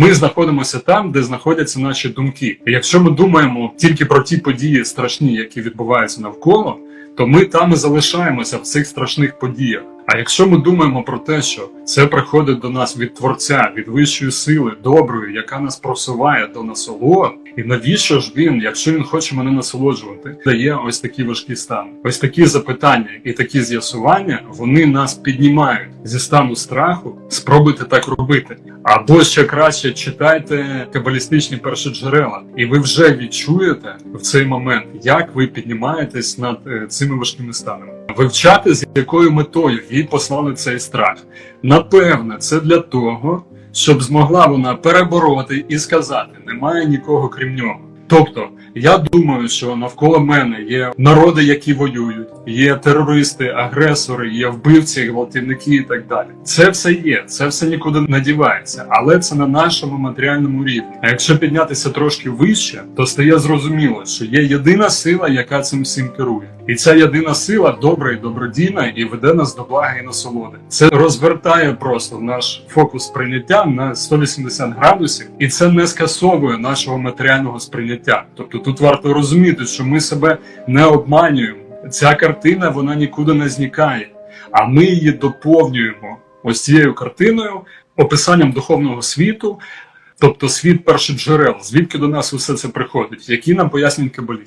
Ми знаходимося там, де знаходяться наші думки. І якщо ми думаємо тільки про ті події страшні, які відбуваються навколо, то ми там і залишаємося в цих страшних подіях. А якщо ми думаємо про те, що це приходить до нас від творця, від вищої сили, доброї, яка нас просуває до насолод, і навіщо ж він, якщо він хоче мене насолоджувати, дає ось такі важкі стани, ось такі запитання і такі з'ясування, вони нас піднімають зі стану страху. Спробуйте так робити. Або ще краще читайте кабалістичні першоджерела, і ви вже відчуєте в цей момент, як ви піднімаєтесь над е, цими важкими станами. Вивчати з якою метою їй послали цей страх. Напевне, це для того, щоб змогла вона перебороти і сказати: немає нікого крім нього. Тобто, я думаю, що навколо мене є народи, які воюють, є терористи, агресори, є вбивці, гвалтівники і так далі. Це все є, це все нікуди не дівається, але це на нашому матеріальному рівні. А якщо піднятися трошки вище, то стає зрозуміло, що є єдина сила, яка цим всім керує. І ця єдина сила добра і добродійна і веде нас до блага і насолоди. Це розвертає просто наш фокус сприйняття на 180 градусів, і це не скасовує нашого матеріального сприйняття. Тобто тут варто розуміти, що ми себе не обманюємо. Ця картина вона нікуди не зникає, а ми її доповнюємо ось цією картиною, описанням духовного світу. Тобто світ перших джерел, звідки до нас усе це приходить, які нам пояснюють кабалісти.